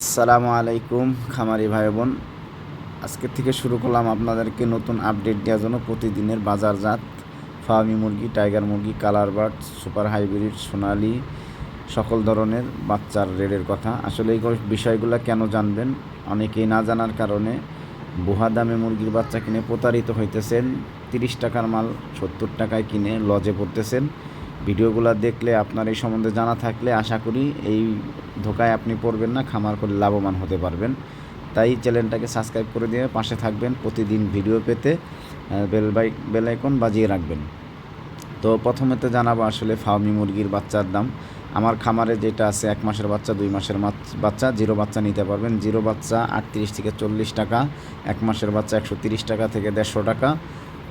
আসসালামু আলাইকুম খামারি ভাই বোন। আজকের থেকে শুরু করলাম আপনাদেরকে নতুন আপডেট দেওয়ার জন্য প্রতিদিনের বাজারজাত ফার্মি মুরগি, টাইগার মুরগি, কালার বার্ড, সুপার হাইব্রিড, সোনালি, সকল ধরনের বাচ্চার রেডের কথা। আসলে এই বিষয়গুলো কেন জানবেন? অনেকেই না জানার কারণে বুহা দামে মুরগির বাচ্চা কিনে প্রতারিত হইতেছেন, তিরিশ টাকার মাল সত্তর টাকায় কিনে লজে পড়তেছেন। ভিডিওগুলো দেখলে আপনার এই সম্বন্ধে জানা থাকলে আশা করি এই ধোকায় আপনি পড়বেন না, খামার করে লাভবান হতে পারবেন। তাই চ্যানেলটাকে সাবস্ক্রাইব করে দিয়ে পাশে থাকবেন, প্রতিদিন ভিডিও পেতে বেল বাই, বেল আইকন বাজিয়ে রাখবেন। তো প্রথমে তো জানাব আসলে ফার্মি মুরগির বাচ্চার দাম। আমার খামারে যেটা আছে, এক মাসের বাচ্চা, দুই মাসের বাচ্চা, জিরো বাচ্চা নিতে পারবেন। জিরো বাচ্চা আটত্রিশ থেকে চল্লিশ টাকা, এক মাসের বাচ্চা একশো তিরিশ টাকা থেকে দেড়শো টাকা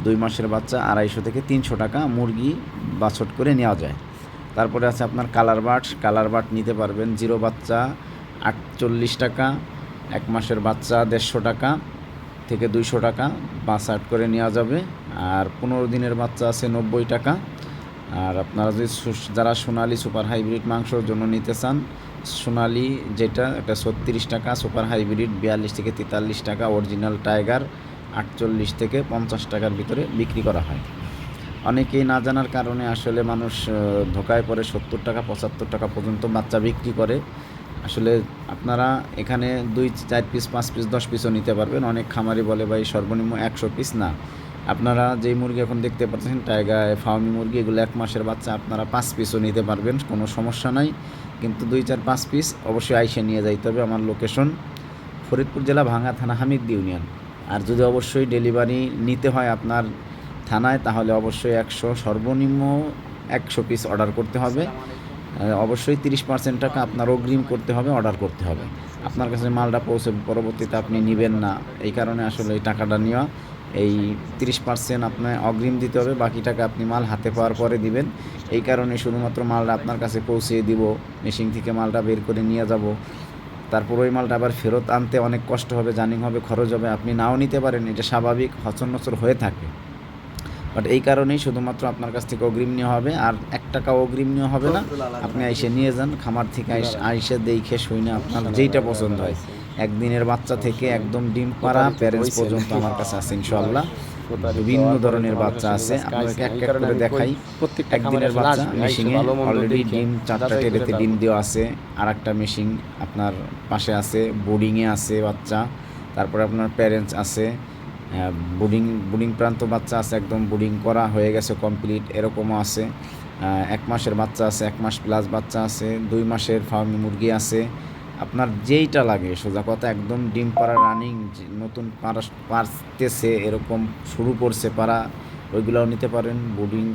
দুই মাসের বাচ্চা আড়াইশো থেকে তিনশো টাকা মুরগি বাছট করে নেওয়া যায়। তারপরে আছে আপনার কালার বাট কালার বাট নিতে পারবেন জিরো বাচ্চা আটচল্লিশ টাকা, এক মাসের বাচ্চা দেড়শো টাকা থেকে দুইশো টাকা বাস আট করে নেওয়া যাবে। আর পনেরো দিনের বাচ্চা আছে নব্বই টাকা। আর আপনারা যদি যারা সোনালি সুপার হাইব্রিড মাংসর জন্য নিতে চান, সোনালি যেটা একটা ছত্রিশ টাকা, সুপার হাইব্রিড বিয়াল্লিশ থেকে তেতাল্লিশ টাকা, অরিজিনাল টাইগার আটচল্লিশ থেকে পঞ্চাশ টাকার ভিতরে বিক্রি করা হয়। অনেকেই না জানার কারণে আসলে মানুষ ধোকায় পড়ে সত্তর টাকা, পঁচাত্তর টাকা পর্যন্ত বাচ্চা বিক্রি করে। আসলে আপনারা এখানে দুই, চার পিস পাঁচ পিস দশ পিসও নিতে পারবেন। অনেক খামারি বলে, ভাই, সর্বনিম্ন একশো পিস না। আপনারা যেই মুরগি এখন দেখতে পাচ্ছেন, টাইগার ফার্মি মুরগি, এগুলো এক মাসের বাচ্চা, আপনারা পাঁচ পিসও নিতে পারবেন, কোনো সমস্যা নাই। কিন্তু দুই, চার, পাঁচ পিস অবশ্যই আইসে নিয়ে যাইতে হবে আমার লোকেশন ফরিদপুর জেলা ভাঙ্গা থানা হামিদ ইউনিয়ন আর যদি অবশ্যই ডেলিভারি নিতে হয় আপনার থানায় তাহলে অবশ্যই একশো সর্বনিম্ন একশো পিস অর্ডার করতে হবে। অবশ্যই তিরিশ পার্সেন্ট টাকা আপনার অগ্রিম করতে হবে অর্ডার করতে হবে। আপনার কাছে মালটা পৌঁছে পরবর্তীতে আপনি নেবেন না। এই কারণে আসলে এই টাকাটা নেওয়া এই তিরিশ পার্সেন্ট আপনার অগ্রিম দিতে হবে বাকি টাকা আপনি মাল হাতে পাওয়ার পরে দিবেন। এই কারণে শুধুমাত্র মালটা আপনার কাছে পৌঁছিয়ে দিব মেশিন থেকে মালটা বের করে নিয়ে যাব। তারপর ওই মালটা আবার ফেরত আনতে অনেক কষ্ট হবে জার্নিং হবে, খরচ হবে, আপনি নাও নিতে পারেন, এটা স্বাভাবিক হচন নচর হয়ে থাকে। বাট এই কারণেই শুধুমাত্র আপনার কাছ থেকে অগ্রিম নেওয়া হবে, আর এক টাকা অগ্রিম নেওয়া হবে না। আপনি আইসে নিয়ে যান, খামার থেকে আইস- দেখে শুই না আপনার যেইটা পছন্দ হয়। একদিনের বাচ্চা থেকে একদম ডিম পাড়া প্যারেন্টস পর্যন্ত আমার কাছে আছে ইনশাল্লাহ বিভিন্ন ধরনের বাচ্চা আছে। আপনাদেরকে এক এক করে দেখাই। প্রত্যেকটা একদিনের বাচ্চা মেশিনে অলরেডি ডিম চারটা টেরেতে ডিম দেওয়া আছে। আর একটা মেশিন আপনার পাশে আছে বোর্ডিংয়ে আছে বাচ্চা। তারপরে আপনার প্যারেন্টস আছে বোর্ডিং বোর্ডিং প্রান্ত বাচ্চা আছে একদম বোর্ডিং করা হয়ে গেছে কমপ্লিট এরকমও আছে। এক মাসের বাচ্চা আছে এক মাস প্লাস বাচ্চা আছে দুই মাসের ফার্মি মুরগি আছে। আপনার যেইটা লাগে, সোজা কথা, একদম ডিম পাড়া রানিং নতুন পাড়া পারতেছে এরকম শুরু করছে পাড়া, ওইগুলোও নিতে পারেন বোর্ডিং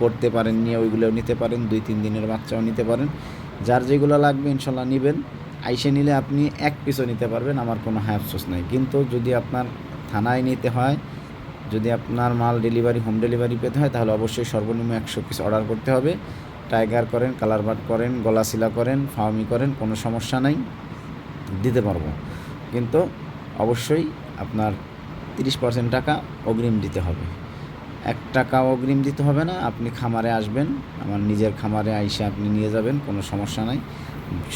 করতে পারেন, নিয়ে ওইগুলোও নিতে পারেন, দুই, তিন দিনের বাচ্চাও নিতে পারেন। যার যেগুলো লাগবে ইনশাল্লাহ নেবেন। আইসে নিলে আপনি এক পিসও নিতে পারবেন, আমার কোনো হ্যাঁ আফসোস নাই। কিন্তু যদি আপনার থানায় নিতে হয়, যদি আপনার মাল ডেলিভারি হোম ডেলিভারি পেতে হয়, তাহলে অবশ্যই সর্বনিম্ন একশো পিস অর্ডার করতে হবে। টাইগার করেন, কালার বাট করেন গলা শিলা করেন ফার্মি করেন, কোনো সমস্যা নাই, দিতে পারব। কিন্তু অবশ্যই আপনার তিরিশ পার্সেন্ট টাকা অগ্রিম দিতে হবে। এক টাকা অগ্রিম দিতে হবে না, আপনি খামারে আসবেন, আমার নিজের খামারে আইসে আপনি নিয়ে যাবেন, কোনো সমস্যা নাই।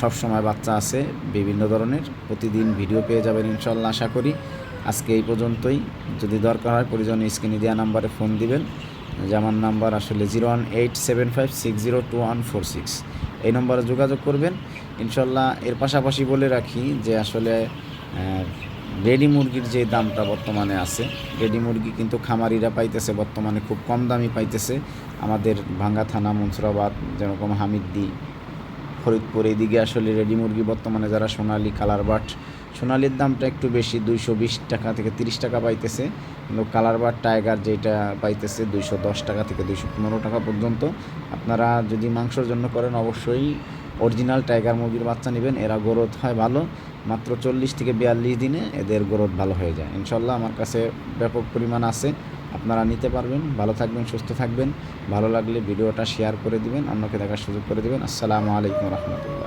সব সময় বাচ্চা আছে, বিভিন্ন ধরনের, প্রতিদিন ভিডিও পেয়ে যাবেন ইনশাল্লাহ, আশা করি। আজকে এই পর্যন্তই। যদি দরকার হয় প্রয়োজনে স্ক্রিনে দেওয়া নাম্বারে ফোন দিবেন। যে আমার নাম্বার আসলে zero one eight seven five six zero two one four six. এই নম্বরে যোগাযোগ করবেন। ইনশাল্লাহ এর পাশাপাশি বলে রাখি যে আসলে রেডি মুরগির যে দামটা বর্তমানে আছে, রেডি মুরগি কিন্তু খামারিরা পাইতেছে, বর্তমানে খুব কম দামি পাইতেছে। আমাদের ভাঙ্গা থানা, মনসুরাবাদ, যেরকম হামিদ্দি, ফরিদপুর এইদিকে আসলে রেডি মুরগি বর্তমানে যারা সোনালি কালার বাট সোনালির দামটা একটু বেশি, দুইশো বিশ টাকা থেকে তিরিশ টাকা পাইতেছে। কিন্তু কালার বা টাইগার যেটা পাইতেছে দুইশো দশ টাকা থেকে দুইশো পনেরো টাকা পর্যন্ত। আপনারা যদি মাংসর জন্য করেন অবশ্যই অরিজিনাল টাইগার মুরগির বাচ্চা নেবেন। এরা গ্রোথ হয় ভালো। মাত্র চল্লিশ থেকে বিয়াল্লিশ দিনে এদের গ্রোথ ভালো হয়ে যায়। ইনশাল্লাহ আমার কাছে ব্যাপক পরিমাণ আছে। আপনারা নিতে পারবেন। ভালো থাকবেন, সুস্থ থাকবেন। ভালো লাগলে ভিডিওটা শেয়ার করে দিবেন। অন্যকে দেখার সুযোগ করে দিবেন। আসসালামু আলাইকুম রহমতুল্লাহ।